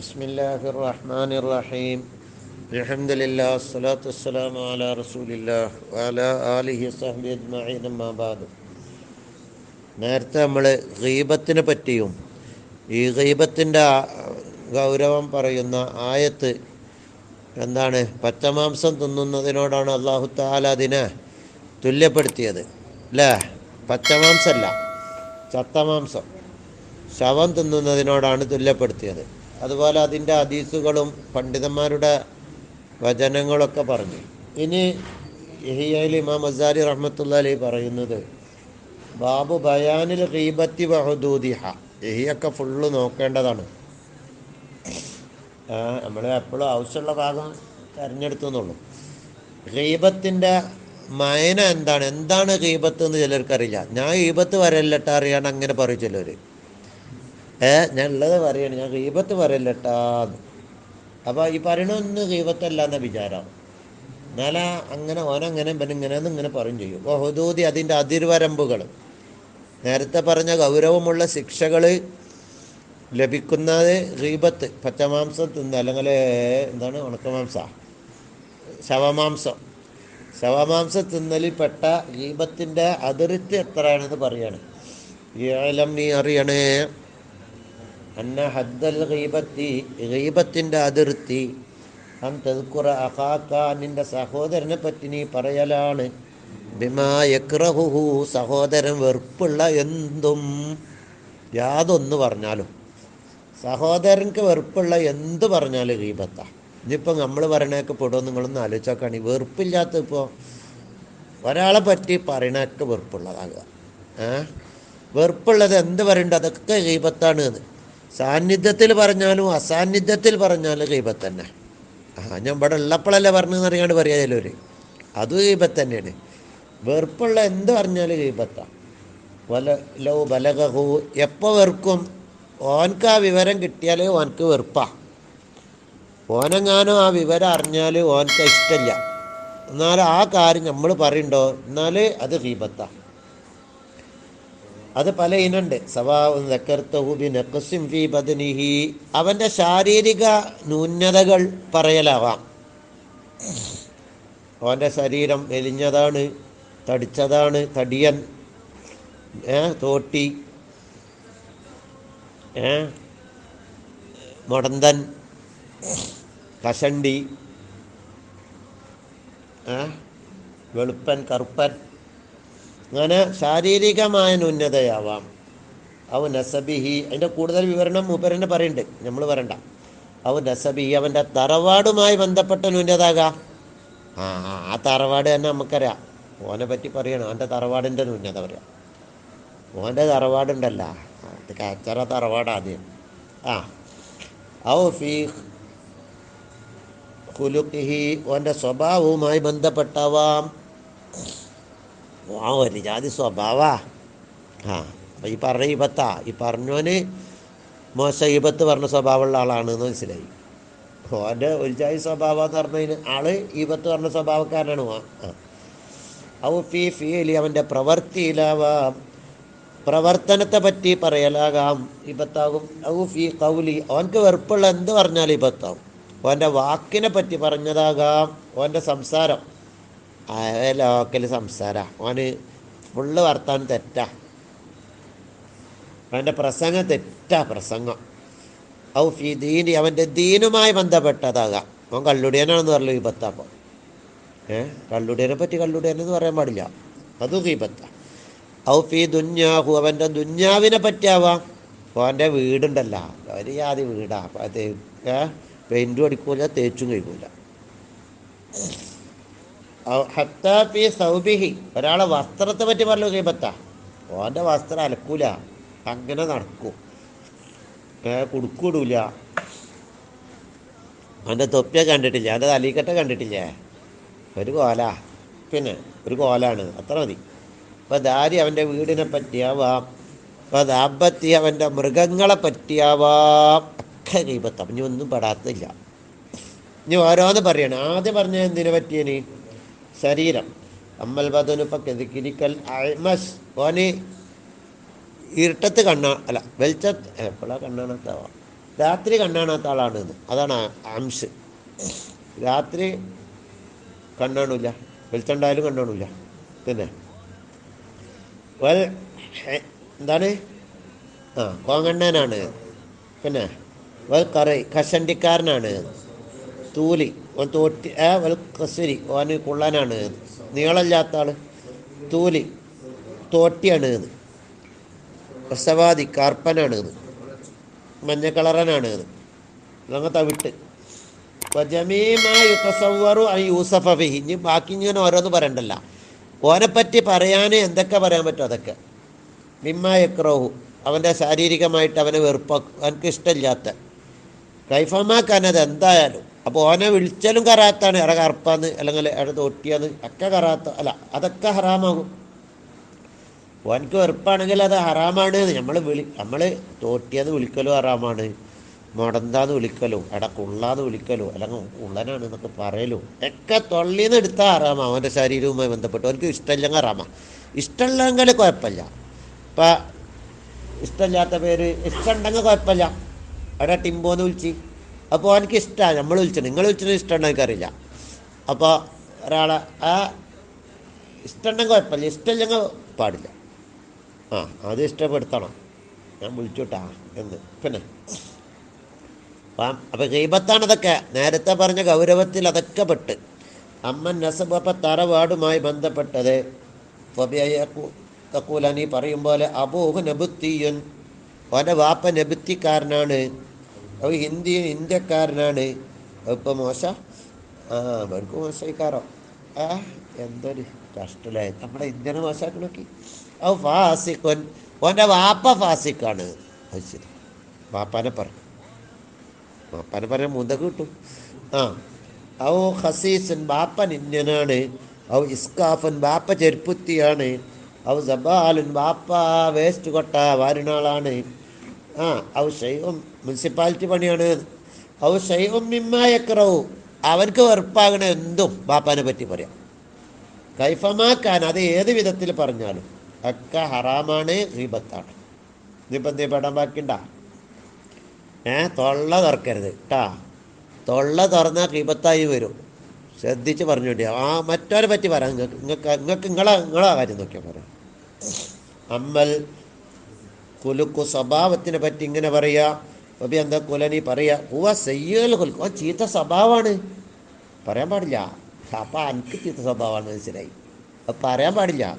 بسم الله الرحمن الرحيم الحمد لله والصلاة والسلام على رسول الله وعلى آله وصحبه أجمعين أما بعد നേരത്തെ നമ്മൾ ഗീബത്തിനെ പറ്റിയും ഈ ഗീബത്തിൻ്റെ ഗൗരവം പറയുന്ന ആയത്ത് എന്താണ്? പച്ചമാംസം തിന്നുന്നതിനോടാണ് അള്ളാഹു താല അതിനെ തുല്യപ്പെടുത്തിയത്. അല്ലേ പച്ചമാംസമല്ല ചത്തമാംസം. ശവം തിന്നുന്നതിനോടാണ് തുല്യപ്പെടുത്തിയത്. അതുപോലെ അതിന്റെ ഹദീസുകളും പണ്ഡിതന്മാരുടെ വചനങ്ങളൊക്കെ പറഞ്ഞു. ഇനി യഹിയയിൽ ഇമാം അസാരി റഹ്മത്തുള്ള അലി പറയുന്നത് ബാബു ബയാനിൽ റീബത്തി വഹദൂദിഹ യഹിയൊക്കെ ഫുള്ള് നോക്കേണ്ടതാണ്. നമ്മൾ എപ്പോഴും ആവശ്യമുള്ള ഭാഗം തിരഞ്ഞെടുത്തുന്നുള്ളൂ ഗീപത്തിന്റെ മയന എന്താണ്? എന്താണ് ഗീപത്ത് എന്ന് ചിലർക്കറിയില്ല. ഞാൻ ഗീപത്ത് വരല്ലട്ട അറിയാണ്ട് അങ്ങനെ പറയും ചിലർ ഏ ഞാൻ ഉള്ളത് പറയാണ്. ഞാൻ ഗീപത്ത് വരല്ലട്ടാന്ന് അപ്പോൾ ഈ പറയണൊന്ന് ഗീപത്തല്ല എന്ന വിചാരം. എന്നാലാ അങ്ങനെ ഓനങ്ങനെ ഇവനിങ്ങനെ ഇങ്ങനെ പറയും ചെയ്യും. അപ്പോൾ ഹുദൂതി അതിന്റെ അതിർവരമ്പുകൾ നേരത്തെ പറഞ്ഞ ഗൗരവമുള്ള ശിക്ഷകൾ ലഭിക്കുന്നത് ഗീബത്ത് പച്ചമാംസം തിന്ന അല്ലെങ്കിൽ എന്താണ് ഉണക്കമാംസ? ശവമാംസം. ശവമാംസം തിന്നലിൽ പെട്ട ഗീപത്തിന്റെ അതിർത്തി എത്രയാണെന്ന് പറയാണ്. ഏലം നീ അറിയണേ അന്ന ഹദ്ദൽ ഗീബത്തി ഗീപത്തിന്റെ അതിർത്തി. അൻ തെതുക്കുറ അഹാക്ക നിന്റെ സഹോദരനെ പറ്റി നീ പറയലാണ്. ബിമാ യക്രഹുഹു സഹോദരൻ വെറുപ്പുള്ള എന്തും യാതൊന്ന് പറഞ്ഞാലും. സഹോദരൻക്ക് വെറുപ്പുള്ള എന്ത് പറഞ്ഞാലും ഗീബത്താ ഇനിയിപ്പോൾ നമ്മൾ പറയണേക്ക് പെടുമോ നിങ്ങളൊന്ന് ആലോചിച്ചോക്കാണ്. ഈ വെറുപ്പില്ലാത്ത ഇപ്പോൾ ഒരാളെ പറ്റി പറയണേക്ക് വെറുപ്പുള്ളതാകുക. ഏ? വെറുപ്പുള്ളത് എന്ത് പറയണ്ട അതൊക്കെ ഗീബത്താണ് എന്ന്. സാന്നിധ്യത്തിൽ പറഞ്ഞാലും അസാന്നിധ്യത്തിൽ പറഞ്ഞാലും ഗീബത്ത് തന്നെ. ആ ഞാൻ ഇവിടെ ഉള്ളപ്പോഴല്ലേ പറഞ്ഞതെന്ന് അറിയാണ്ട് പറയാ ചിലവർ അതും ഗീബത്ത് തന്നെയാണ്. വെറുപ്പുള്ള എന്ത് പറഞ്ഞാലും ഗീബത്താണ് വല ലോ ബലകഹു എപ്പോൾ വെറുക്കും? ഓൻക്ക് ആ വിവരം കിട്ടിയാൽ ഓനക്ക് വെറുപ്പാ. ഓനെങ്ങാനും ആ വിവരം അറിഞ്ഞാൽ ഓനക്ക് ഇഷ്ടമില്ല എന്നാൽ ആ കാര്യം നമ്മൾ പറയണ്ടോ? എന്നാൽ അത് ഗീബത്താ അത് പല ഇനുണ്ട്. സ്വഭാവം അവന്റെ ശാരീരിക ന്യൂനതകൾ പറയലാവാം. അവന്റെ ശരീരം എലിഞ്ഞതാണ് തടിച്ചതാണ് തടിയൻ തോട്ടി മുടന്തൻ കഷണ്ടി വെളുപ്പൻ കറുപ്പൻ അങ്ങനെ ശാരീരികമായ ന്യൂനതയാവാം. അവ നസബിഹി അതിന്റെ കൂടുതൽ വിവരണം മൂപ്പരനെ പറയുന്നുണ്ട് നമ്മൾ പറയണ്ട. അവ നസബിഹി അവന്റെ തറവാടുമായി ബന്ധപ്പെട്ട ന്യൂനതാകാം. ആ, ആ തറവാട് തന്നെ നമുക്കറിയാം. ഓനെ പറ്റി പറയണം. അവന്റെ തറവാടിന്റെ ന്യൂനത പറയാം. ഓന്റെ തറവാടുണ്ടല്ല. അത് കച്ചറ തറവാട് ആദ്യം. ആ. ഔ ഫീ കുലുക്കിഹി ഓന്റെ സ്വഭാവവുമായി ബന്ധപ്പെട്ടവാം. ആ ഒരു ജാതി സ്വഭാവാ. ആ. അപ്പം ഈ പറഞ്ഞ ഇപത്താ ഈ പറഞ്ഞോന് മോശ ഇപത്ത് പറഞ്ഞ സ്വഭാവമുള്ള ആളാണെന്ന് മനസ്സിലായി. ഓന്റെ ഒരു ജാതി സ്വഭാവം എന്ന് പറഞ്ഞതിന് ആൾ ഇബത്ത് പറഞ്ഞ സ്വഭാവക്കാരനാണ്. ആ. ഔ ഫീ ഫീലി അവന്റെ പ്രവർത്തിയിലാവാം. പ്രവർത്തനത്തെ പറ്റി പറയലാകാം. ഔ ഫീ കൗലി ഓൻക്ക് വെറുപ്പുള്ള എന്ത് പറഞ്ഞാലും ഇബത്താവും ഓന്റെ വാക്കിനെ പറ്റി പറഞ്ഞതാകാം ഓന്റെ സംസാരം. ലോക്കൽ സംസാര. ഓന് ഫുള്ള് വർത്താനം തെറ്റാ. അവന്റെ പ്രസംഗം തെറ്റാ പ്രസംഗം. ഔ ഫി ദീനി. അവന്റെ ദീനുമായി ബന്ധപ്പെട്ടതാകാം. അവൻ കള്ളുടിയനാണെന്ന് പറഞ്ഞു വിപത്താപ്പോൾ ഏഹ് കള്ളുടിയനെ പറ്റി കള്ളുടിയനെന്ന് പറയാൻ പാടില്ല. അത് ഗീബത്ത ഔ ദുന്യാഹു അവന്റെ ദുന്യാവിനെ പറ്റിയാവാം. അപ്പോൾ അവന്റെ വീടുണ്ടല്ല. ഒരു ജാതി വീടാ. അത് പെയിന്റും അടിക്കൂല തേച്ചും കഴിക്കൂല ഹത്താ സൗബിഹി. ഒരാളെ വസ്ത്രത്തെ പറ്റി പറഞ്ഞു കൈപ്പത്ത ഓന്റെ വസ്ത്രം അലക്കൂല. അങ്ങനെ നടക്കും. കുടുക്കൂടൂല. അവന്റെ തൊപ്പിയെ കണ്ടിട്ടില്ല? അവന്റെ തലീക്കട്ട കണ്ടിട്ടില്ലേ? ഒരു കോല. പിന്നെ ഒരു കോലാണ്. അത്ര മതി. അപ്പോൾ ദാരി അവന്റെ വീടിനെ പറ്റിയാവാം. ദാമ്പത്തി അവന്റെ മൃഗങ്ങളെ പറ്റിയാവാം. ഒക്കെ ഗീബത്ത് ഇനി ഒന്നും പെടാത്തില്ല. ഇനി ഓരോന്ന് പറയണം. ആദ്യം പറഞ്ഞ എന്തിനെ പറ്റിയനി? ശരീരം. അമ്മൽ ബദനുപ്പ കെതിക്കിരിക്കൽ അഴ്മസ് ഓന് ഇരുട്ടത്ത് കണ്ണ അല്ല വെളിച്ചത്ത് എപ്പോഴാണ് കണ്ണാണാത്താവാ? രാത്രി കണ്ണാണാത്ത ആളാണ് അതാണ് അംശ്. രാത്രി കണ്ണാണില്ല. വെളിച്ചണ്ടായാലും കണ്ണാണില്ല. പിന്നെ വെൽ ഹെ- എന്താണ്? ആ കോങ്ങണ്ണനാണ്. പിന്നെ വൽ കറി കഷണ്ടിക്കാരനാണ് തൂലി ഓൻ തോറ്റി ഏ വൽ കസുരി ഓന് കൊള്ളാനാണ്. നീളമില്ലാത്ത ആൾ. തൂലി തോട്ടിയാണ്. പ്രസവാദി കാർപ്പനാണ്. മഞ്ഞ കളറനാണ്. ഇത് അങ്ങനത്തെ വിട്ട് യുത്തസവറു ഐ യൂസഫ ഇനി ബാക്കി ഇങ്ങനെ ഓരോന്ന് പറയണ്ടല്ല. ഓനെപ്പറ്റി പറയാൻ എന്തൊക്കെ പറയാൻ പറ്റും അതൊക്കെ? മിമ്മ യക്രോഹു. അവന്റെ ശാരീരികമായിട്ട് അവനെ വെറുപ്പ അവനക്ക് ഇഷ്ടമില്ലാത്ത. കൈഫമാക്കാനത് എന്തായാലും. അപ്പോൾ ഓനെ വിളിച്ചാലും കറാത്താണ്. എട കറുപ്പാന്ന് അല്ലെങ്കിൽ എട തൊട്ടിയാന്ന് ഒക്കെ കറാത്ത അല്ല അതൊക്കെ ഹറാമാകും. ഓനക്ക് വെറുപ്പാണെങ്കിൽ അത് ഹറാമാണ്. നമ്മൾ വിളി നമ്മൾ തോട്ടിയെന്ന് വിളിക്കലും ഹറാമാണ്. മുടന്താന്ന് വിളിക്കലോ എടാ കുള്ളാന്ന് വിളിക്കലോ അല്ലെങ്കിൽ ഉള്ളനാണ് എന്നൊക്കെ പറയലോ ഒക്കെ തൊള്ളിന്ന് എടുത്താൽ അറാമ അവന്റെ ശരീരവുമായി ബന്ധപ്പെട്ട് അവർക്ക് ഇഷ്ടമില്ലെങ്കിൽ അറാമ ഇഷ്ടമില്ലെങ്കിൽ കുഴപ്പമില്ല. ഇപ്പം ഇഷ്ടമില്ലാത്ത പേര് ഇഷ്ടമുണ്ടെങ്കിൽ കുഴപ്പമില്ല. എടാ ടിമ്പോന്ന് വിളിച്ച്. അപ്പോൾ എനിക്ക് ഇഷ്ടമാണ് നമ്മൾ വിളിച്ചത്. നിങ്ങൾ വിളിച്ചത് ഇഷ്ടമുണ്ടോ എനിക്കറിയില്ല. അപ്പോൾ ഒരാളെ ആ ഇഷ്ടമുണ്ടെങ്കിൽ കുഴപ്പമില്ല. ഇഷ്ടമില്ലെങ്കിൽ പാടില്ല. ആ അത് ഇഷ്ടപ്പെടുത്തണം. ഞാൻ വിളിച്ചോട്ടാ എന്ന്. പിന്നെ അപ്പം അപ്പം ഗൈബത്താണ് അതൊക്കെ നേരത്തെ പറഞ്ഞ ഗൗരവത്തിൽ അതൊക്കെ പെട്ട്. അമ്മൻ നസബ് അപ്പം തറവാടുമായി ബന്ധപ്പെട്ടത്. തക്കൂല നീ പറയും പോലെ അബൂഹ് നബുത്തിയൻ. ഓന്റെ വാപ്പ നബുത്തിക്കാരനാണ്. അവ ഹിന്ദി ഇന്ത്യക്കാരനാണ്. ഇപ്പം മോശ ആ അവർക്ക് മോശക്കാരോ ആ എന്തൊരു കഷ്ടല്ലേ. നമ്മുടെ ഇന്ത്യനെ മോശമാക്കണോക്കി അവ ഫാസിക്കൻ ഓന്റെ വാപ്പ ഫാസിക്കാണ് ശരി. വാപ്പാനെ പറ. പറയാൻ മുതക്ക് കിട്ടും. ആ. ഔ ഹസീസൻ ബാപ്പൻ ഇന്ത്യനാണ് ഔ ഇസ്കാഫൻ ബാപ്പ ചെരുപ്പുത്തിയാണ്. ഔ സബാലുൻ ബാപ്പ വേസ്റ്റ് കൊട്ട വാരുന്നാളാണ് ആ. ഔ ശൈവം മുനിസിപ്പാലിറ്റി പണിയാണ്. ഔ ശൈവം മിമ്മായക്കറവും അവർക്ക് വെറുപ്പാകണ എന്തും ബാപ്പാനെ പറ്റി പറയാം. കൈഫമാക്കാൻ അത് ഏത് വിധത്തിൽ പറഞ്ഞാലും ഒക്കെ ഹറാമാണ് ഹീബത്താണ് ഇതിപ്പോൾ എന്തേ പെടാൻ ഏ തൊള്ള തുറക്കരുത് കേട്ടാ തൊള്ള തുറന്നാൽ കീപത്തായി വരും. ശ്രദ്ധിച്ച് പറഞ്ഞോണ്ടി ആ മറ്റവരെ പറ്റി പറയാം. നിങ്ങൾക്ക് നിങ്ങൾക്ക് നിങ്ങൾക്ക് നിങ്ങളെ നിങ്ങളെ കാര്യം നോക്കിയാൽ പറയാം അമ്മൽ കുലുക്കു സ്വഭാവത്തിനെ പറ്റി ഇങ്ങനെ പറയുക ഒബി എന്താ കുലനി പറയുക ഹുവ സയ്യൽ കുലുക്കു. ആ ചീത്ത സ്വഭാവമാണ് പറയാൻ പാടില്ല. അപ്പം എനിക്ക് ചീത്ത സ്വഭാവമാണ് മനസ്സിലായി. പറയാൻ പാടില്ല.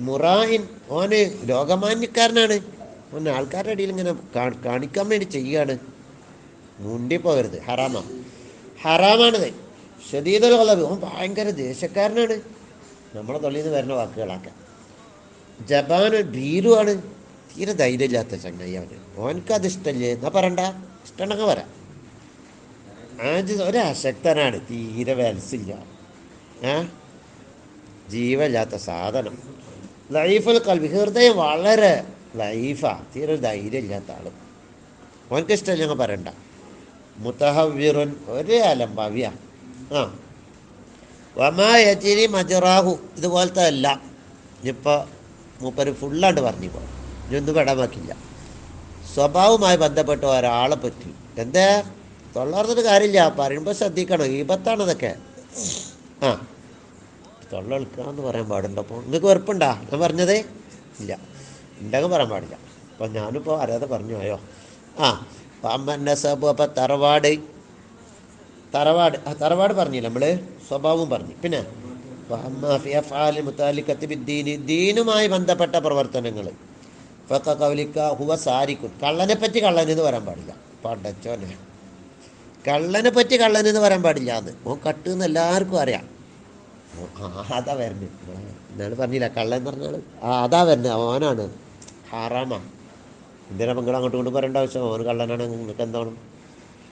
മുറായിൻ ഓന് ലോകമാന്യക്കാരനാണ് ഓന് ആൾക്കാരുടെ ഇടയിൽ ഇങ്ങനെ കാണിക്കാൻ വേണ്ടി ചെയ്യാണ് മുണ്ടിപ്പോകരുത് ഹറാമാണ് ഹറാമാണിത്. ഷദീദുൽ കളവ് അവൻ ഭയങ്കര ദേശക്കാരനാണ് നമ്മളെ തൊള്ളിയിൽ നിന്ന് വരുന്ന വാക്കുകളാക്കാം. ജപാൻ ഭീരുവാണ്. തീരെ ധൈര്യമില്ലാത്ത ചങ്ങായി അവന്. ഓനക്കത് ഇഷ്ടമല്ലേ എന്നാ പറണ്ട ഇഷ്ടമുണ്ടെങ്കിൽ വരാം. ആജ് ഒരശക്തനാണ് തീരെ വലസില്ല ആ? ജീവല്ലാത്ത സാധനം. ലൈഫുൽ കൽവി ഹൃദയം വളരെ ലൈഫാ തീരെ ധൈര്യമില്ലാത്ത ആൾ ഓനക്ക് ഇഷ്ടം ഞങ്ങൾ പറയണ്ട. മുത്തഹവ്വിറുൻ ഒരേ അലംഭാവ്യ ആ. വമായച്ചിരി മജറാഹു ഇതുപോലത്തെ അല്ല ഇപ്പോൾ മൂപ്പര് ഫുള്ളാണ്ട് പറഞ്ഞു പോകും ഇനിയൊന്നും വിടമാക്കില്ല സ്വഭാവവുമായി ബന്ധപ്പെട്ട ഒരാളെ പറ്റി. എന്താ? തൊള്ളർന്നിട്ട് കാര്യമില്ല. പറയുമ്പോൾ ശ്രദ്ധിക്കണം. ഈപത്താണ് ഇതൊക്കെ ആ. തൊള്ളെടുക്കാന്ന് പറയാൻ പാടുണ്ടോ? അപ്പോൾ നിങ്ങൾക്ക് വെറുപ്പുണ്ടാ? ഞാൻ പറഞ്ഞതേ? ഇല്ല. ഉണ്ടെങ്കിൽ പറയാൻ പാടില്ല. അപ്പോൾ ഞാനിപ്പോൾ അറിയാതെ പറഞ്ഞു പോയോ ആ പാമ്പന്റെ സബ് അപ്പം തറവാട്. തറവാട് ആ തറവാട് പറഞ്ഞില്ല നമ്മൾ സ്വഭാവവും പറഞ്ഞു. പിന്നെ ദീനുമായി ബന്ധപ്പെട്ട പ്രവർത്തനങ്ങൾ ഇപ്പൊക്കെ കവലിക്ക ഹുവ സാരിക്കും കള്ളനെ പറ്റി കള്ളൻ എന്ന് പറയാൻ പാടില്ല. പടച്ചോനെ. കള്ളനെ പറ്റി കള്ളൻ എന്ന് പറയാൻ പാടില്ല അത്. ഓ കട്ട് എന്ന് എല്ലാവർക്കും അറിയാം. അതാ വരുന്നത് എന്നാണ് പറഞ്ഞില്ല? കള്ളൻ പറഞ്ഞാൽ ആ അതാ വരുന്നത് ഓനാണ് ഹാറാമാ എന്തിനാ നിങ്ങൾ അങ്ങോട്ടും ഇങ്ങോട്ടും പറയേണ്ട ആവശ്യം? ഓൻ കള്ളനാണ് നിങ്ങൾക്ക് എന്താണ്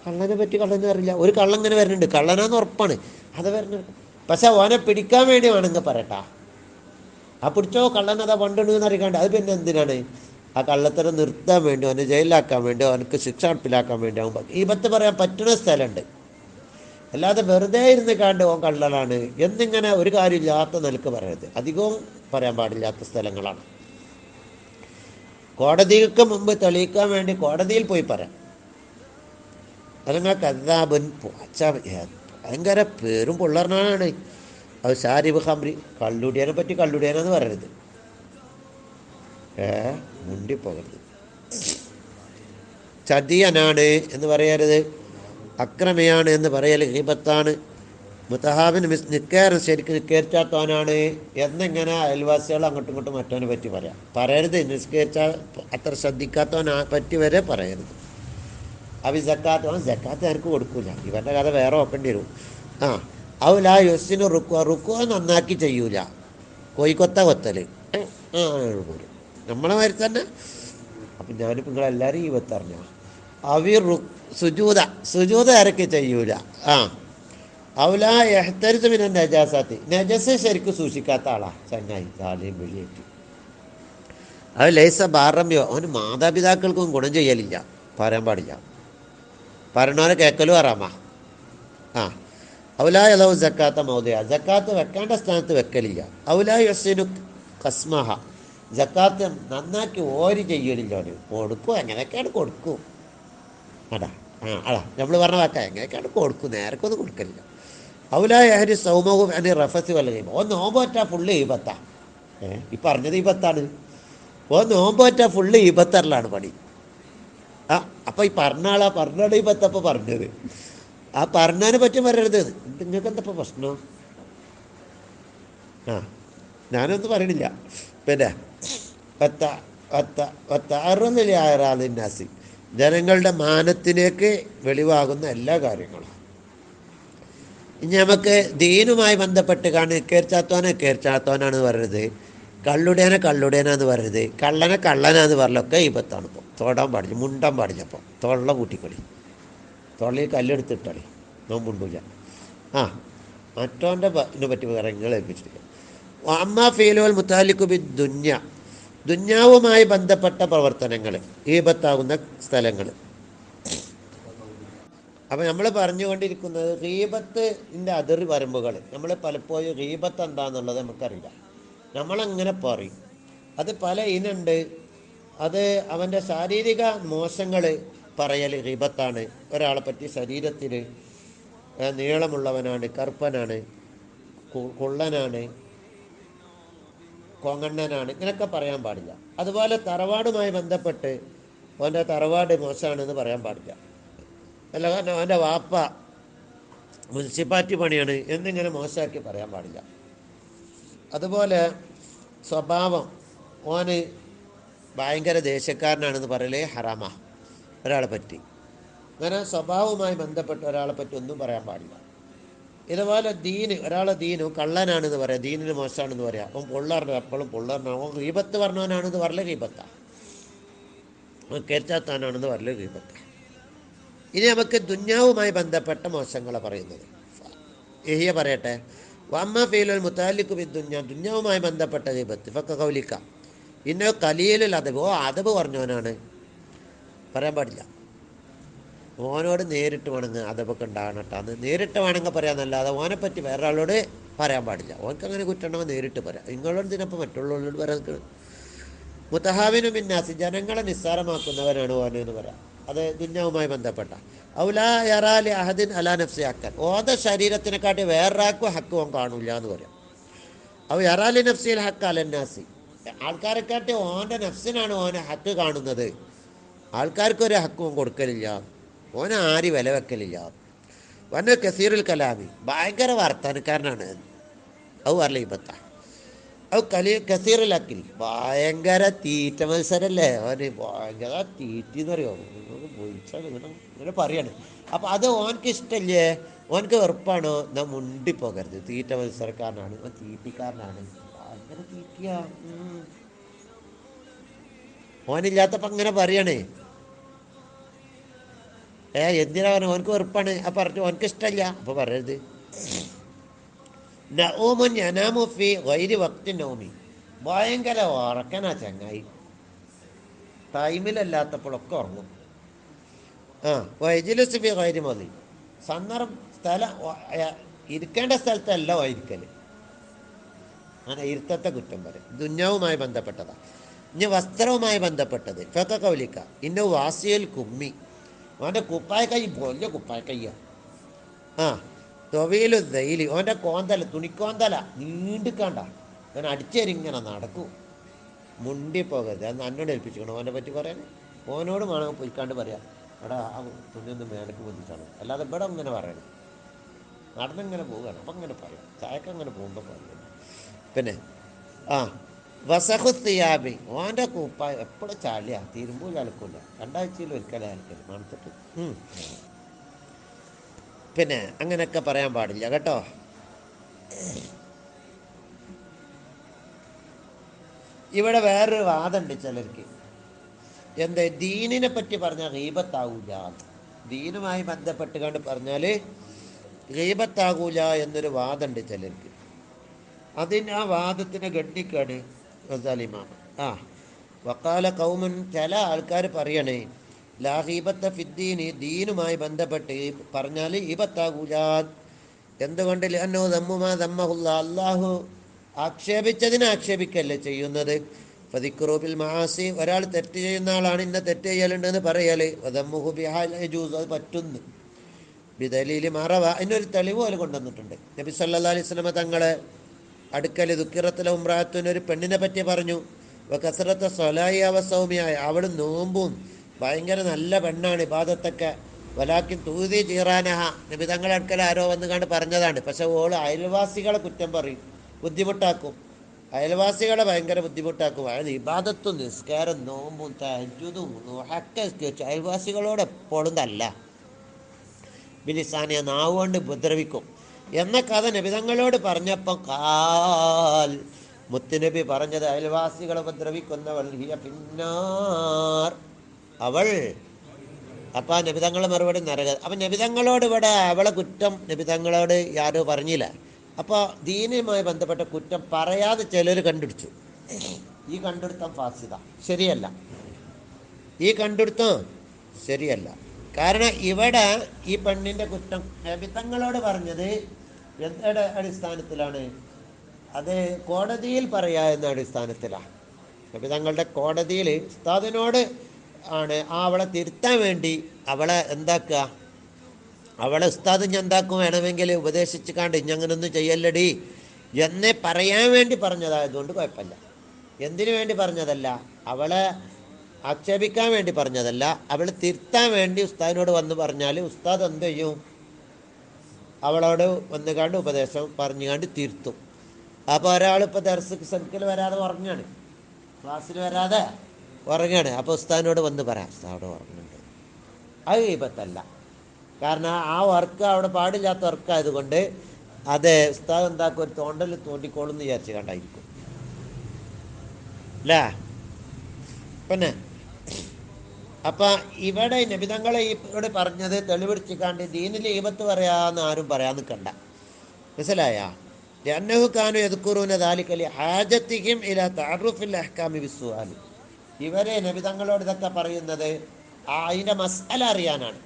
കള്ളനെ പറ്റി കള്ളനെ അറിയില്ല. ഒരു കള്ളൻ ഇങ്ങനെ വരുന്നുണ്ട്. കള്ളനാന്ന് ഉറപ്പാണ്. അത് വരുന്നുണ്ട് പക്ഷെ ഓനെ പിടിക്കാൻ വേണ്ടി വേണമെങ്കിൽ പറയട്ടാ. ആ പിടിച്ചോ കള്ളൻ അതാ പണ്ടെന്ന് അറിയിക്കാണ്ട്. അത് പിന്നെ എന്തിനാണ്? ആ കള്ളത്തരം നിർത്താൻ വേണ്ടി അവനെ ജയിലിലാക്കാൻ വേണ്ടി അവനക്ക് ശിക്ഷ നടപ്പിലാക്കാൻ വേണ്ടി അവൻ ഈ പത്ത് പറയാൻ പറ്റുന്ന സ്ഥലമുണ്ട്. അല്ലാതെ വെറുതെ ഇരുന്ന് കാണ്ട് ഓൻ കള്ളനാണ്. എന്നിങ്ങനെ ഒരു കാര്യമില്ലാത്ത നിലയ്ക്ക് പറയരുത്. അധികവും പറയാൻ പാടില്ലാത്ത സ്ഥലങ്ങളാണ്. കോടതിക്ക് മുമ്പ് തെളിയിക്കാൻ വേണ്ടി കോടതിയിൽ പോയി പറയാം അല്ലെങ്കിൽ കഥാബൻ ഭയങ്കര പേരും പൊള്ളറിനാണ് അത് ഷാരിബ് ഹംറി കള്ളുടിയനെ പറ്റി കള്ളുടിയനെന്ന് പറയരുത്. ഏ മുണ്ടിപ്പോകരുത്. ചതിയനാണ് എന്ന് പറയരുത്. അക്രമിയാണ് എന്ന് പറയൽ ഹീബത്താണ്. മുത്തഹാബിന് മിസ് നിൽക്കാറ് ശരിക്കും നിസ്കരിച്ചാത്തവനാണ് എന്നിങ്ങനെ അയൽവാസികൾ അങ്ങോട്ടും ഇങ്ങോട്ടും മറ്റവനെ പറ്റി പറയാം. പറയരുത്. നിസ്കരിച്ചാൽ അത്ര ശ്രദ്ധിക്കാത്തവനെ പറ്റി വരെ പറയരുത്. അവി ജക്കാത്ത് അവൻ ജക്കാത്ത് എനിക്ക് കൊടുക്കൂല. ഇവരുടെ കഥ വേറെ നോക്കേണ്ടി വരും. ആ അവല യൊസിന് റുക്കുക റുക്കുക നന്നാക്കി ചെയ്യൂല. കോയിക്കൊത്ത കൊത്തൽ ആ നമ്മളെ മാതിരി തന്നെ. അപ്പം ഞാനിപ്പോൾ നിങ്ങളെല്ലാവരും ഈ വെത്തറിഞ്ഞ അവി റു സുജൂത. സുജൂത ആരൊക്കെ ചെയ്യൂല? ആ. എഹത്തരുത്ത് പിന്നെ നജാസാത്തി. നജസ് ശരിക്കും സൂക്ഷിക്കാത്ത ആളാണ് ചങ്ങായി താലിയും വെളിയേറ്റി അത് ലൈസ ബാറമ്യോ. അവന് മാതാപിതാക്കൾക്കും ഗുണം ചെയ്യലില്ല. പറയാൻ പാടില്ല. പറയണവരെ കേക്കലും അറാമാ ആ. ഔലായ അലവ് ജക്കാത്ത മൗദയ. ജക്കാത്ത് വെക്കേണ്ട സ്ഥാനത്ത് വെക്കലില്ല. ഔലായ യസിനു കസ്മഹ ജക്കാത്ത് നന്നാക്കി ഓരി ചെയ്യലില്ല അവന്. കൊടുക്കും എങ്ങനെയൊക്കെയാണ് കൊടുക്കും. അടാ ആ അടാ നമ്മൾ പറഞ്ഞ വാക്ക. എങ്ങനെയൊക്കെയാണ് കൊടുക്കും? നേരക്കൊന്നും കൊടുക്കലില്ല. ഔലായ ഹരി സൗമവും അനി റഫസ് കഴിയുമ്പോൾ ഓ നോമ്പോറ്റാ ഫുള്ള് ഈപത്താ ഏ ഈ പറഞ്ഞത് ഈപത്താണ് ഓ നോമ്പോറ്റാ ഫുള്ള് ഈപത്തറിലാണ് പണി. ആ അപ്പം ഈ പറഞ്ഞ ആളാ പറഞ്ഞാണ് ഈ പത്തപ്പം പറഞ്ഞത്. ആ പറഞ്ഞതിനെ പറ്റി പറയരുത്. നിങ്ങൾക്ക് എന്തപ്പോൾ പ്രശ്നം? ആ ഞാനൊന്നും പറയണില്ല. പിന്നെ ഒത്ത ഒത്ത ഒത്ത അറുന്നില്ലാറാലിനാസി ജനങ്ങളുടെ മാനത്തിലേക്ക് വെളിവാകുന്ന എല്ലാ കാര്യങ്ങളും. ഇനി നമുക്ക് ദീനുമായി ബന്ധപ്പെട്ട് കാണുക കേർച്ചാത്തോനെ കേർച്ചാത്തോനാണെന്ന് പറയുന്നത് കള്ളുടേനെ കള്ളുടേനാന്ന് പറയുന്നത് കള്ളനെ കള്ളനാന്ന് പറഞ്ഞൊക്കെ ഇപ്പത്താണ് ഇപ്പോൾ തൊടാൻ പാടില്ല മുണ്ടാൻ പാടില്ല തൊള്ള കൂട്ടിക്കളി. തൊള്ളയിൽ കല്ലെടുത്തിട്ടളി. നോൻ മുണ്ടൂല ആ മറ്റോന്റെ പറ്റി നിങ്ങൾ ഏൽപ്പിച്ചിട്ടില്ല. അമ്മ ഫീലുവൽ മുത്താലിക്കുബി ദുന്യ. ദുന്യാവുമായി ബന്ധപ്പെട്ട പ്രവർത്തനങ്ങൾ ഈപത്താകുന്ന സ്ഥലങ്ങൾ അപ്പം നമ്മൾ പറഞ്ഞുകൊണ്ടിരിക്കുന്നത് റീബത്തിന്റെ അതിർ വരമ്പുകൾ. നമ്മൾ പലപ്പോഴും റീബത്ത് എന്താണെന്നുള്ളത് നമുക്കറിയില്ല. നമ്മളങ്ങനെ പറയും. അത് പല ഇനുണ്ട്. അത് അവന്റെ ശാരീരിക മോശങ്ങൾ പറയൽ റീബത്താണ് ഒരാളെ പറ്റി ശരീരത്തിൽ നീളമുള്ളവനാണ് കറുപ്പനാണ് കൊള്ളനാണ് കോങ്ങണ്ണനാണ് ഇങ്ങനെയൊക്കെ പറയാൻ പാടില്ല. അതുപോലെ തറവാടുമായി ബന്ധപ്പെട്ട് അവന്റെ തറവാട് മോശമാണെന്ന് പറയാൻ പാടില്ല. അല്ല കാരണം അവന്റെ വാപ്പ മുനിസിപ്പാലിറ്റി പണിയാണ് എന്നിങ്ങനെ മോശമാക്കി പറയാൻ പാടില്ല. അതുപോലെ സ്വഭാവം ഓന് ഭയങ്കര ദേഷ്യക്കാരനാണെന്ന് പറയലേ ഹറാമ ഒരാളെ പറ്റി. അങ്ങനെ സ്വഭാവവുമായി ബന്ധപ്പെട്ട ഒരാളെ പറ്റി ഒന്നും പറയാൻ പാടില്ല. ഇതുപോലെ ദീന് ഒരാളെ ദീനു കള്ളനാണെന്ന് പറയാം ദീനിന് മോശമാണെന്ന് പറയാം. അപ്പം പൊള്ളറിന് എപ്പോഴും പൊള്ളറിന് അവൻ റീപത്ത് പറഞ്ഞവനാണെന്ന് പറയലേ റീപത്താ അവൻ കേറ്റാത്താനാണെന്ന് പറയലേ റീപത്ത ഇനി നമുക്ക് ദുന്യാവുമായി ബന്ധപ്പെട്ട മോശങ്ങളെ പറയുന്നത്. എഹിയ പറയട്ടെ. വമ്മ ഫീലുൽ മുത്താലിക്കു ബി ദുന്യ ദുന്യാവുമായി ബന്ധപ്പെട്ട ദീപത്ത് ഫക്ക കൗലിക്ക ഇന്ന കലീലിൽ അതബ് ഓ അതബ് പറഞ്ഞവനാണ് പറയാൻ പാടില്ല. ഓനോട് നേരിട്ട് വേണമെങ്കിൽ അതബൊക്കെ ഉണ്ടാകണം അത് നേരിട്ട് വേണമെങ്കിൽ പറയാമെന്നല്ലാതെ പറ്റി വേറെ ആളോട് പറയാൻ പാടില്ല. ഓനക്ക് അങ്ങനെ കുറ്റമുണ്ടെങ്കിൽ നേരിട്ട് പറയാം. നിങ്ങളോട് ഇതിനപ്പോൾ മറ്റുള്ളവരോട് പറയാൻ മുത്തഹാബിനും മിന്നാസി ജനങ്ങളെ നിസ്സാരമാക്കുന്നവനാണ് ഓനെന്ന് പറയാം. അത് ദുന്യാവുമായി ബന്ധപ്പെട്ട. ഔലാ യറാലി അഹദിൻ അലാ നഫ്സി ഹക്കൻ ഓത ശരീരത്തിനെക്കാട്ടി വേറൊരാൾക്കും ഹക്ക് ഓൻ കാണൂല എന്ന് പറയാം. അവ യറാലി നഫ്സിൽ ഹക്ക് അലന്നാസി ആൾക്കാരെക്കാട്ടി ഓന്റെ നഫ്സിനാണ് ഓനെ ഹക്ക് കാണുന്നത്. ആൾക്കാർക്കൊരു ഹക്കും കൊടുക്കലില്ല. ഓനെ ആരി വില വെക്കലില്ല. വന്ന കസീറുൽ കലാമി ഭയങ്കര വർത്തനക്കാരനാണ് പറയില്ല ഇപ്പത്ത അവ കലി കസീറുൽ അക്കിൽ ഭയങ്കര തീറ്റ മത്സരല്ലേ? അവന് ഭയങ്കര തീറ്റി പറയുമോ? ഇങ്ങനെ പറയാണ്. അപ്പം അത് ഓനക്ക് ഇഷ്ടല്ലേ? ഓനക്ക് വെറുപ്പാണോ? നാം മുണ്ടി പോകരുത്. തീറ്റ മത്സരക്കാരനാണ്. ഓൻ തീറ്റിക്കാരനാണ്. അങ്ങനെ തീറ്റിയാ. ഓനില്ലാത്തപ്പോൾ അങ്ങനെ പറയണേ. ഏ എന്തിനാ പറഞ്ഞു? ഓനക്ക് വെറുപ്പാണ്. ആ പറഞ്ഞു ഓനക്ക് ഇഷ്ടമല്ല അപ്പോൾ പറയരുത്. നൗമൻ അനാമുഫി വൈരി വക്തി നൗമി. ഭയങ്കര ഉറക്കനാ ചങ്ങായി. ടൈമിലല്ലാത്തപ്പോഴൊക്കെ ഉറങ്ങും. ആ വൈജിലുസ് കയറി മതി. സന്ദർഭ സ്ഥലം ഇരിക്കേണ്ട സ്ഥലത്തല്ല ഇരിക്കൽ അങ്ങനെ ഇരുത്തത്തെ കുറ്റം പറയും. ദുന്യാവുമായി ബന്ധപ്പെട്ടതാണ് ഇനി വസ്ത്രവുമായി ബന്ധപ്പെട്ടത്. ഫക്ക കൗലിക്ക. ഇന്ന വാസിയൽ കുമ്മി. അവന്റെ കുപ്പായ കൈ വലിയ കുപ്പായ കയ്യ ആ തൊവയിലും ദൈലി ഓന്റെ കോന്തല തുണിക്കോന്തല നീണ്ടിക്കാണ്ട. അവൻ അടിച്ചേരിങ്ങനെ നടക്കൂ. മുണ്ടി പോകരുത് അത് എന്നോട് ഏൽപ്പിച്ചിക്കണം. ഓനെ പറ്റി പറയാൻ. ഓനോട് വേണം പോയിക്കാണ്ട് പറയാം എടാ ആ തുണിയൊന്ന് മേടക്ക് പൊതിച്ചാണ് അല്ലാതെ ഇവിടെ ഇങ്ങനെ പറയണം. നടന്നിങ്ങനെ പോവുകയാണ്. അപ്പം അങ്ങനെ പറയാം. ചായക്ക് അങ്ങനെ പോകുമ്പോൾ പറയും. പിന്നെ ആ വസഹുത്തിയാബി ഓന്റെ കൂപ്പ എപ്പോഴും ചാളിയാ. തീരുമ്പോൾ അലക്കൂല. രണ്ടാഴ്ചയിൽ ഒരിക്കലേ അലക്കൽ മണത്തിട്ട്. പിന്നെ അങ്ങനെയൊക്കെ പറയാൻ പാടില്ല കേട്ടോ? ഇവിടെ വേറൊരു വാദമുണ്ട് ചിലർക്ക്. എന്ത് ദീനിനെ പറ്റി പറഞ്ഞാൽ ഗീപത്താകൂല ദീനുമായി ബന്ധപ്പെട്ട് കണ്ട് പറഞ്ഞാൽ ഗീപത്താകൂല എന്നൊരു വാദമുണ്ട് ചിലർക്ക്. അതിന് ആ വാദത്തിന് ഗണ്ണിക്കാണ് ഗസാലിമാമ ആ വക്കാല കൗമൻ ചില ആൾക്കാർ പറയണേ ലാ ഹീബത്ത ഫിദ്ദീന് ദീനുമായി ബന്ധപ്പെട്ട് പറഞ്ഞാൽ ഈബത്താകൂല എന്തുകൊണ്ട്? അന്നോ ദമ്മുമാ ദമ്മഹുല്ല. അള്ളാഹു ആക്ഷേപിച്ചതിനെ ആക്ഷേപിക്കല്ലേ ചെയ്യുന്നത്? ഫതിക്കുറൂബിൽ മഹാസി ഒരാൾ തെറ്റ് ചെയ്യുന്ന ആളാണ് ഇന്ന തെറ്റ് ചെയ്യലുണ്ടെന്ന് പറയൽ വദമ്മുഹു ബിഹാൽ യജൂസ് അത് പറ്റുന്നു. ബിദലീലി മറവ അതിനൊരു തെളിവ് പോലെ കൊണ്ടുവന്നിട്ടുണ്ട്. നബി സല്ലാ അലൈഹി സ്വലമ തങ്ങളെ അടുക്കൽ ദുഃഖിറത്തിലെ ഉമ്രാത്തുവിനൊരു പെണ്ണിനെ പറ്റി പറഞ്ഞു. കസറത്തെ സ്വലായി അവസൗമ്യായ അവൾ നോമ്പും ഭയങ്കര നല്ല പെണ്ണാണ് ഇബാദത്തൊക്കെ. വലാക്കി തൂതി ചീറാനഹ നബി തങ്ങളെ അടുക്കൽ ആരോ വന്ന് കണ്ട് പറഞ്ഞതാണ്. പക്ഷെ ഓൾ അയൽവാസികളെ കുറ്റം പറയും ബുദ്ധിമുട്ടാക്കും. അയൽവാസികളെ ഭയങ്കര ബുദ്ധിമുട്ടാക്കും അതായത് ഇബാദത്തും നിസ്കാരം നോമ്പും തജ്ജുദും ഒക്കെ അയൽവാസികളോട് എപ്പോഴും തല്ല ബിലിസാനിയ നാവുകൊണ്ട് ഉപദ്രവിക്കും. എന്ന കഥ നബിതങ്ങളോട് പറഞ്ഞപ്പോൾ കാൽ മുത്തുനബി പറഞ്ഞത് അയൽവാസികളെ ഉപദ്രവിക്കുന്നവൾ ഹിയ പിന്നാർ അവൾ അപ്പം ആ നബിതങ്ങളെ മറുപടി നരക അപ്പം നബിതങ്ങളോട് ഇവിടെ അവളെ കുറ്റം നബിതങ്ങളോട് ആരോ പറഞ്ഞില്ല. അപ്പോൾ ദീനയുമായി ബന്ധപ്പെട്ട കുറ്റം പറയാതെ ചിലർ കണ്ടുപിടിച്ചു ഈ കണ്ടുപിടുത്തം ഫാസിത. ശരിയല്ല. ഈ കണ്ടുപിടുത്തം ശരിയല്ല. കാരണം ഇവിടെ ഈ പെണ്ണിന്റെ കുറ്റം നബിത്തങ്ങളോട് പറഞ്ഞത് എന്തുടെ അടിസ്ഥാനത്തിലാണ്? അത് കോടതിയിൽ പറയാ എന്ന അടിസ്ഥാനത്തിലാണ് നബിതങ്ങളുടെ കോടതിയിൽ ഉസ്താദിനോട് ആണ് ആ അവളെ തിരുത്താൻ വേണ്ടി അവളെ എന്താക്കുക? അവളെ ഉസ്താദ് എന്താക്കും വേണമെങ്കിൽ ഉപദേശിച്ച് കാണ്ട് ഇഞ്ഞങ്ങനൊന്നും ചെയ്യല്ലടി. എന്നെ പറയാൻ വേണ്ടി പറഞ്ഞതായതുകൊണ്ട് കുഴപ്പമില്ല. എന്തിനു വേണ്ടി പറഞ്ഞതല്ല? അവളെ ആക്ഷേപിക്കാൻ വേണ്ടി പറഞ്ഞതല്ല. അവളെ തിരുത്താൻ വേണ്ടി ഉസ്താദിനോട് വന്ന് പറഞ്ഞാൽ ഉസ്താദ് എന്ത് ചെയ്യും? അവളോട് വന്ന് കണ്ട് ഉപദേശം പറഞ്ഞു കണ്ട് തിരുത്തും. അപ്പോൾ ഒരാളിപ്പോൾ ദർശക്ക് സർക്കിൽ വരാതെ ഉറങ്ങാണ്. ക്ലാസ്സിൽ വരാതെ ഉറങ്ങാണ്. അപ്പോൾ ഉസ്താദിനോട് വന്ന് പറയാം ഉസ്താദോട് ഉറങ്ങുന്നുണ്ട്. അത് ഇപ്പത്തല്ല കാരണം ആ വർക്ക് അവിടെ പാടില്ലാത്ത വർക്കായതുകൊണ്ട് അത് ഉസ്താദ് എന്താക്കും ഒരു തോണ്ടൽ തോണ്ടിക്കോളും എന്ന് വിചാരിച്ച് കണ്ടായിരിക്കും. അല്ലേ പിന്നെ അപ്പം ഇവിടെ നബിതങ്ങളെ ഇവിടെ പറഞ്ഞത് തെളിവിടിച്ചിക്കാണ്ട് ദീനിൽ ഈപത്ത് പറയാന്ന് ആരും പറയാൻ നിൽക്കണ്ട മനസ്സിലായ? ജന്നഹു കാനു ദാലിക്കലി ഹാജത്തിക്കും ഇല താറുഫിൽ അഹ്കാമി വിസുവാലി ഇവരെ നബിതങ്ങളോട് ഇതൊക്കെ പറയുന്നത് അതിന്റെ മസാല അറിയാനാണ്.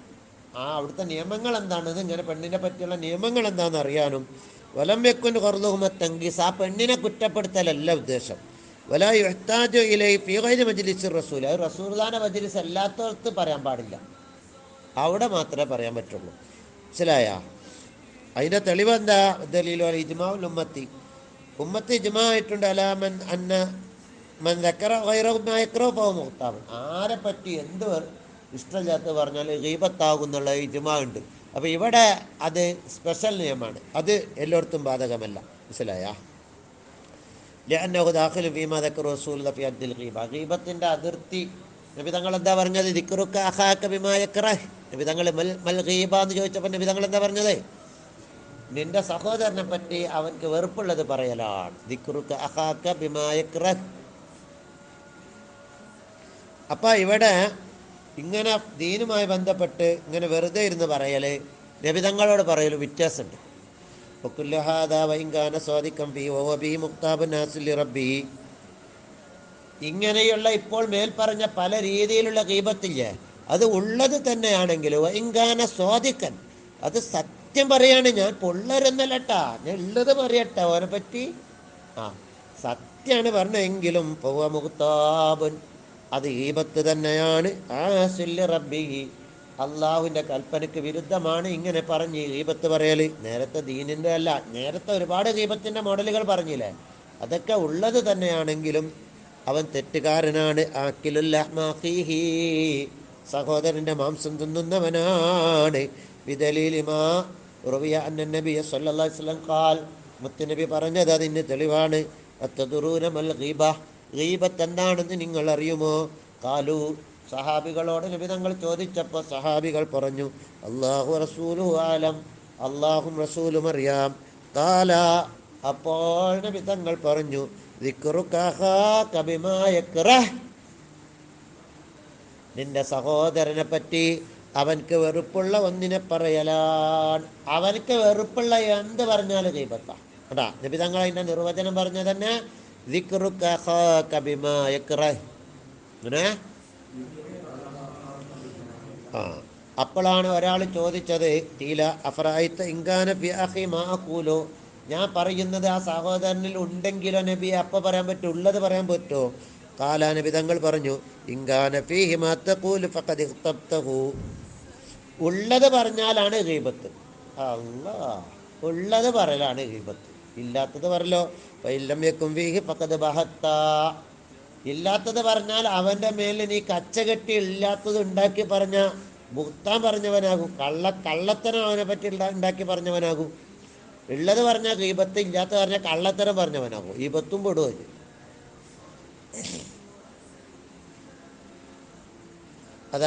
ആ അവിടുത്തെ നിയമങ്ങൾ എന്താണ് ഇങ്ങനെ പെണ്ണിനെ പറ്റിയുള്ള നിയമങ്ങൾ എന്താണെന്ന് അറിയാനും. വലം വെക്കുൻ കുറലുഹുമത്തങ്കീസ് ആ പെണ്ണിനെ കുറ്റപ്പെടുത്തലല്ല ഉദ്ദേശം. വല യുഹ്താജു ഇലൈ മജ്ലിസ് റസൂൽ അത് റസൂർദാന മജ്ലിസ് അല്ലാത്തടത്ത് പറയാൻ പാടില്ല. അവിടെ മാത്രമേ പറയാൻ പറ്റുള്ളൂ. മനസ്സിലായ? അതിന്റെ തെളിവ് എന്താ? ദലീലോ ഇജ്മാവുൽ ഉമ്മത്തി. ഉമ്മത്തി ഇജ്മാ ആയിട്ടുണ്ട് അലാമൻ അന്ന മൻ ദക്കറ വൈറോ പോകും മുഹത്താവൻ ആരെ പറ്റി എന്ത് ഇഷ്ടമില്ലാത്ത പറഞ്ഞാൽ ഗീപത്താകും എന്നുള്ള ഇജ്മാ ഉണ്ട്. അപ്പോൾ ഇവിടെ അത് സ്പെഷ്യൽ നിയമമാണ്. അത് എല്ലായിടത്തും ബാധകമല്ല. മനസ്സിലായാ? ഫീമാ ദക്കറ റസൂൽ ഫി അബ്ദുൽ ഗീബ. ഗീബത്തിന്റെ അതിർത്തി. നബി തങ്ങൾ എന്താ പറഞ്ഞത്? ദിക്റുക്ക അഖാക ബിമാ യക്റഹ്. നബി തങ്ങൾ മൽ മൽ എന്ന് ചോദിച്ചപ്പോൾ നബി തങ്ങൾ എന്താ പറഞ്ഞത്? നിന്റെ സഹോദരനെ പറ്റി അവൻക്ക് വെറുപ്പുള്ളത് പറയലാണ്. ദിക്റുക്ക അഖാക ബിമാ യക്റഹ്. അപ്പം ഇവിടെ ഇങ്ങനെ ദീനുമായി ബന്ധപ്പെട്ട് ഇങ്ങനെ വെറുതെ ഇരുന്ന് പറയൽ രവിതങ്ങളോട് പറയൽ വ്യത്യാസമുണ്ട്. വൈങ്കാന സ്വാദിക്കം ബി ഓ ബി മുക്താബ് ഇങ്ങനെയുള്ള ഇപ്പോൾ മേൽപ്പറഞ്ഞ പല രീതിയിലുള്ള ഗീപത്തില്ലേ അത് ഉള്ളത് തന്നെയാണെങ്കിൽ വൈങ്കാന സ്വാദിക്കൻ അത് സത്യം പറയാണ് ഞാൻ പൊള്ളരുന്നല്ലട്ടാ ഞാൻ ഉള്ളത് പറയട്ടെ അവനെ പറ്റി ആ സത്യമാണ് പറഞ്ഞെങ്കിലും പോവ മുഖത്താബൻ അത് ഈപത്ത് തന്നെയാണ്. ആ സുല്ല് റബ്ബി അള്ളാഹുവിന്റെ കൽപ്പനയ്ക്ക് വിരുദ്ധമാണ് ഇങ്ങനെ പറഞ്ഞ് ഈപത്ത് പറയൽ നേരത്തെ ദീനിന്റെ അല്ല നേരത്തെ ഒരുപാട് ദീപത്തിന്റെ മോഡലുകൾ പറഞ്ഞില്ലേ? അതൊക്കെ ഉള്ളത് തന്നെയാണെങ്കിലും അവൻ തെറ്റുകാരനാണ്. ആക്കിലുല്ലഹ്മാഹി സഹോദരന്റെ മാംസം തിന്നുന്നവനാണ്. വിദലീലിമാ നബി ഖാൽ. മുത്തുനബി പറഞ്ഞത് അതിന് തെളിവാണ്. അത്തദുറൂനമൽ ഗീബ. ഗീബത്ത് എന്താണെന്ന് നിങ്ങൾ അറിയുമോ കാലു സഹാബികളോട് നബി തങ്ങൾ ചോദിച്ചപ്പോൾ സഹാബികൾ പറഞ്ഞു അള്ളാഹു റസൂലു ആലം അള്ളാഹും റസൂലും അറിയാം. കാല അപ്പോൾ നബി തങ്ങൾ പറഞ്ഞു. നിന്റെ സഹോദരനെ പറ്റി അവൻക്ക് വെറുപ്പുള്ള ഒന്നിനെ പറയലാണ്. അവനക്ക് വെറുപ്പുള്ള എന്ത് പറഞ്ഞാലും ദൈവത്താ. കേട്ടാ നബി തങ്ങൾ അതിന്റെ നിർവചനം പറഞ്ഞ തന്നെ അങ്ങനെ ആ അപ്പോഴാണ് ഒരാൾ ചോദിച്ചത് തീല അഫറായിത്ത് ഇങ്കാന ഫി അഖി ഞാൻ പറയുന്നത് ആ സഹോദരനിൽ ഉണ്ടെങ്കിലോ നബി അപ്പൊ പറയാൻ പറ്റും ഉള്ളത് പറയാൻ പറ്റുമോ കാലാനബി തങ്ങൾ പറഞ്ഞു ഇങ്കാന ഫീഹി മാ തഖൂലു ഉള്ളത് പറഞ്ഞാലാണ് ഗീബത്ത്. അല്ല ഉള്ളത് പറയലാണ് ഗീബത്ത്. ഇല്ലാത്തത് പറയലോ ഇല്ലാത്തത് പറഞ്ഞാൽ അവന്റെ മേലിൽ നീ കച്ചകെട്ടി ഇല്ലാത്തത് ഉണ്ടാക്കി പറഞ്ഞ മുക്താൻ പറഞ്ഞവനാകും. കള്ള കള്ളത്തരം അവനെ പറ്റി ഉണ്ടാ- ഉണ്ടാക്കി പറഞ്ഞവനാകും. ഉള്ളത് പറഞ്ഞാൽ ഗീപത്ത് ഇല്ലാത്ത പറഞ്ഞാൽ കള്ളത്തരം പറഞ്ഞവനാകും. ഈപത്തും പെടും അത്.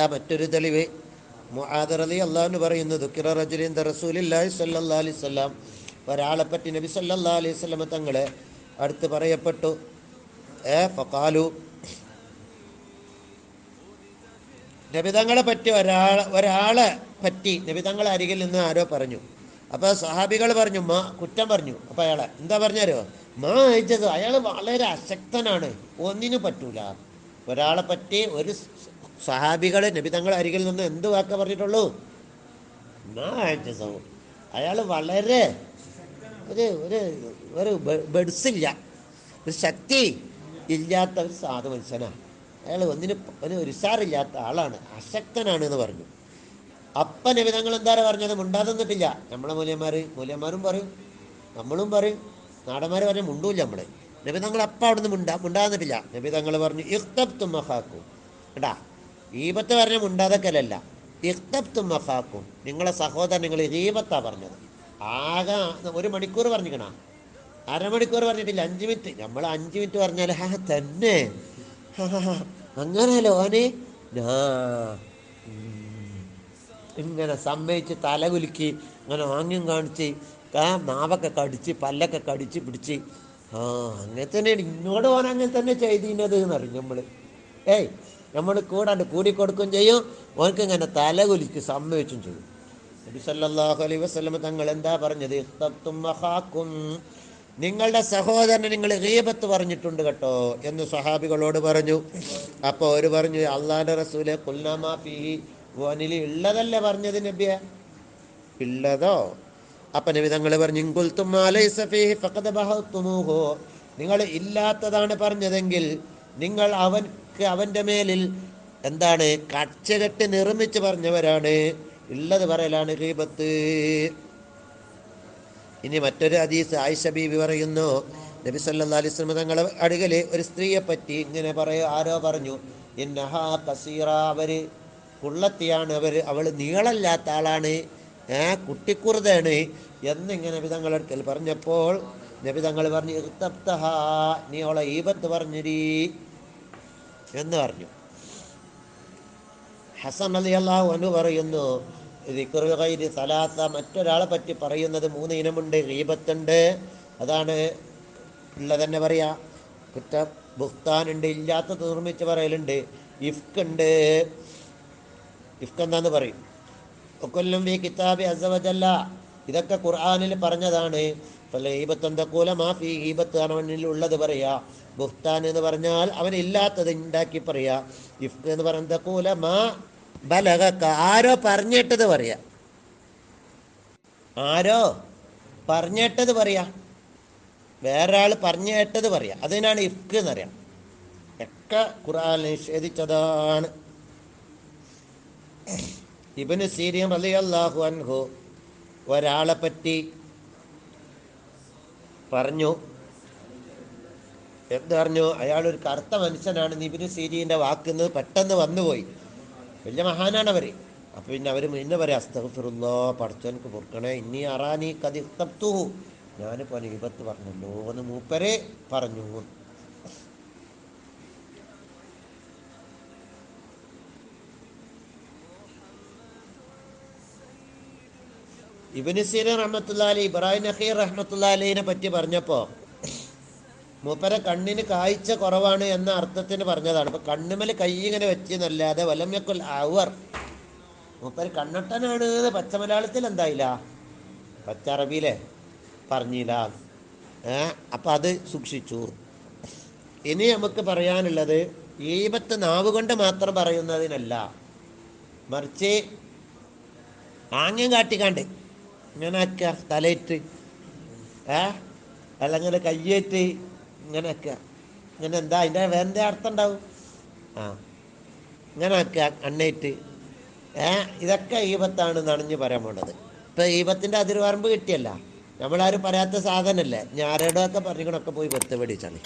മറ്റൊരു തെളിവ്. മുആദറലി പറയുന്നത് റസൂലില്ലാഹി അലൈഹി വസല്ലം ഒരാളെ പറ്റി നബി സല്ലാ അലൈഹി സ്വലമ തങ്ങളെ അടുത്ത് പറയപ്പെട്ടു. ഏ ഫക്കാലു നബിതങ്ങളെ പറ്റി ഒരാൾ ഒരാളെ പറ്റി നബിതങ്ങളെ അരികിൽ നിന്ന് ആരോ പറഞ്ഞു. അപ്പോൾ സഹാബികൾ പറഞ്ഞു മാ കുറ്റം പറഞ്ഞു. അപ്പോൾ അയാളെ എന്താ പറഞ്ഞാരോ? മാ അയച്ചത് അയാൾ വളരെ അശക്തനാണ്. ഒന്നിനും പറ്റൂല. ഒരാളെ പറ്റി ഒരു സഹാബികൾ നബിതങ്ങളെ അരികിൽ നിന്ന് എന്ത് വാക്ക പറഞ്ഞിട്ടുള്ളൂ? മാ അയച്ചത് അയാൾ വളരെ ഒരു ഒരു ഒരു ബെഡ്സില്ല. ഒരു ശക്തി ഇല്ലാത്ത ഒരു സാധു മനുഷ്യനാണ്. അയാൾ ഒന്നിന് ഒരു ഉഷാറില്ലാത്ത ആളാണ്. അശക്തനാണ് എന്ന് പറഞ്ഞു. അപ്പ നബിതങ്ങൾ എന്താ പറഞ്ഞത്? മുണ്ടാതെന്നിട്ടില്ല. നമ്മളെ മൂല്യന്മാർ മൂല്യന്മാരും പറയും. നമ്മളും പറയും. നാടന്മാർ പറഞ്ഞാൽ മുണ്ടൂല്ല നമ്മളെ. നിബിതങ്ങൾ അപ്പ അവിടുന്ന് മുണ്ടാ മുണ്ടാന്നിട്ടില്ല നിബിതങ്ങൾ പറഞ്ഞു ഇഖ്തബ്തും മഹാക്കും. കേട്ടാ ഈപത്ത് പറഞ്ഞ മുണ്ടാതക്കലല്ല ഇഖ്തബ്തും മഹാക്കും. നിങ്ങളെ സഹോദരൻ നിങ്ങൾ ഈപത്താ പറഞ്ഞത്. ആകെ ഒരു മണിക്കൂർ പറഞ്ഞിക്കണ അരമണിക്കൂർ പറഞ്ഞിട്ടില്ല അഞ്ച് മിനിറ്റ്. നമ്മൾ അഞ്ച് മിനിറ്റ് പറഞ്ഞാൽ ഹാ തന്നെ. അങ്ങനെ ലോനെ ഇങ്ങനെ സമ്മതിച്ച് തലകുലുക്കി അങ്ങനെ ആംഗ്യം കാണിച്ച് നാവൊക്കെ കടിച്ച് പല്ലൊക്കെ കടിച്ച് പിടിച്ച്. ആ അങ്ങനെ തന്നെയാണ്. ഇന്നോട് ഓൻ അങ്ങനെ തന്നെ ചെയ്തിരുന്നത് എന്നറിയും നമ്മൾ ഏയ് നമ്മൾ കൂടാണ്ട് കൂടി കൊടുക്കുകയും ചെയ്യും. ഓനക്ക് ഇങ്ങനെ തലകുലിക്ക് സമ്മതിച്ചും ചെയ്യും. സല്ലല്ലാഹു അലൈഹി വസല്ലം തങ്ങൾ എന്താ പറഞ്ഞത് നിങ്ങളുടെ സഹോദരനെ നിങ്ങൾ ഗീബത്ത് പറഞ്ഞിട്ടുണ്ട് കേട്ടോ എന്ന് സഹാബികളോട് പറഞ്ഞു. അപ്പോൾ അവർ പറഞ്ഞു അള്ളാന്റെ റസൂലെ കുൽനാമാ ഉള്ളതല്ലേ പറഞ്ഞത് നബിയ? ഉള്ളതോ അപ്പൊ നബി പറഞ്ഞു ബഹത്തുമൂഹു. നിങ്ങൾ ഇല്ലാത്തതാണ് പറഞ്ഞതെങ്കിൽ നിങ്ങൾ അവൻക്ക് അവന്റെ മേലിൽ എന്താണ് കച്ചകെട്ട് നിർമ്മിച്ച് പറഞ്ഞവരാണ്. ഉള്ളത് പറയലാണ് ഗീബത്ത്. ഇനി മറ്റൊരു ഹദീസ് ആയിഷ ബീബി പറയുന്നു നബി സല്ലാ അലൈഹി വസല്ലം തങ്ങളെ അടുകൽ ഒരു സ്ത്രീയെ പറ്റി ഇങ്ങനെ പറയ ആരോ പറഞ്ഞു ഇന്നഹാ കസീറ അവർ കുള്ളത്തിയാണ് അവർ അവൾ നീളല്ലാത്ത ആളാണ് ഏ കുട്ടിക്കുറുതാണ് എന്നിങ്ങനെ നബി തങ്ങളുടെ അടുക്കൽ പറഞ്ഞപ്പോൾ നബിതങ്ങൾ പറഞ്ഞു നീ അവളെ ഈപത്ത് പറഞ്ഞിരീ എന്ന് പറഞ്ഞു. ഹസൻ അലി അള്ളാഹു അനു പറയുന്നു സലാത്ത മറ്റൊരാളെ പറ്റി പറയുന്നത് മൂന്ന് ഇനമുണ്ട് ഗീബത്തുണ്ട്. അതാണ് ഉള്ളത് തന്നെ പറയാ. കുറ്റ ബുഖ്താനുണ്ട് ഇല്ലാത്തത് നിർമ്മിച്ച് പറയലുണ്ട്. ഇഫ്ക് ഉണ്ട് ഇഫ്ക് എന്താന്ന് പറയും? ഒക്കൊല്ലും ഈ കിതാബി അസവജല്ല ഇതൊക്കെ ഖുർആാനിൽ പറഞ്ഞതാണ്. ഈബത്തന്തക്കൂല മാഫി ഈബത്ത് അവനിൽ ഉള്ളത് പറയാ. ബുഹ്താൻ എന്ന് പറഞ്ഞാൽ അവനില്ലാത്തത് ഉണ്ടാക്കി പറയാ. ഇഫ്ക് എന്ന് പറയുന്നത് കൂല മാ ബലക ആരോ പറഞ്ഞിട്ടത് പറയാ. ആരോ പറഞ്ഞിട്ടത് പറയാ. വേറൊരാൾ പറഞ്ഞിട്ടത് പറയാ. അതിനാണ് ഇഫ്ക്ക് എന്നറിയാം. ഒക്കെ ഖുറാൻ നിഷേധിച്ചതാണ്. ഇബന് സീരിയം അലി അള്ളാഹു അൻഹു ഒരാളെ പറ്റി പറഞ്ഞു. എന്ത് പറഞ്ഞു അയാൾ ഒരു കറുത്ത മനുഷ്യനാണ്. നിബിന് സീരീന്റെ വാക്കുന്ന് പെട്ടെന്ന് വന്നുപോയി. വലിയ മഹാനാണ് അവർ അപ്പം പിന്നെ അവർ പിന്നെ പറയാം അസ്തഫിറുല്ലോ പഠിച്ചവനക്ക് പൊറുക്കണേ. ഇനി അറാനി കതിർത്തപ്തു ഞാനിപ്പോൾ നീപത്ത് പറഞ്ഞല്ലോ എന്ന് മൂപ്പരെ പറഞ്ഞു. ഇബിന് സീരൻ റഹ്മത്തുല്ലാലി ഇബ്രാഹിം നഖീർ റഹ്മത്തുല്ലാലിനെ പറ്റി പറഞ്ഞപ്പോൾ മൂപ്പരെ കണ്ണിന് കാഴ്ച കുറവാണ് എന്ന അർത്ഥത്തിന് പറഞ്ഞതാണ്. ഇപ്പൊ കണ്ണുമേൽ കൈ ഇങ്ങനെ വെച്ചെന്നല്ലാതെ വലമ്യക്കൊൽ അവർ മൂപ്പര് കണ്ണട്ടനാണ് എന്ന് പച്ച മലയാളത്തിൽ എന്തായില്ല? പച്ച അറബിയിലെ പറഞ്ഞില്ല അപ്പം അത് സൂക്ഷിച്ചു. ഇനി നമുക്ക് പറയാനുള്ളത് ഈപത്ത് നാവ് കൊണ്ട് മാത്രം പറയുന്നതിനല്ല. മറിച്ച് ആംഗ്യം കാട്ടിക്കാണ്ട് ഇങ്ങനെ ആക്കുക തലയിട്ട്. ഏ അല്ലെങ്കിൽ കയ്യേറ്റ്. ഇങ്ങനെ ആക്കുക ഇങ്ങനെ എന്താ അതിൻ്റെ വേറെ അർത്ഥം ഉണ്ടാവും ആ ഇങ്ങനെ ആക്കുക കണ്ണേറ്റ് ഏ ഇതൊക്കെ ഈപത്താണ് നനഞ്ഞ് പറയാൻ പോണത് ഇപ്പം ഈപത്തിൻ്റെ അതിർവരമ്പ് കിട്ടിയല്ല നമ്മളാരും പറയാത്ത സാധനമല്ലേ ഞാൻ ആരോടൊക്കെ പറഞ്ഞിക്കണൊക്കെ പോയി വെത്ത് പിടിച്ചാണ്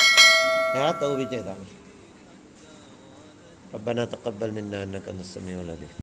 ഞാൻ തൗബി ചെയ്താണ് ربنا تقبل منا انك انت السميع العليم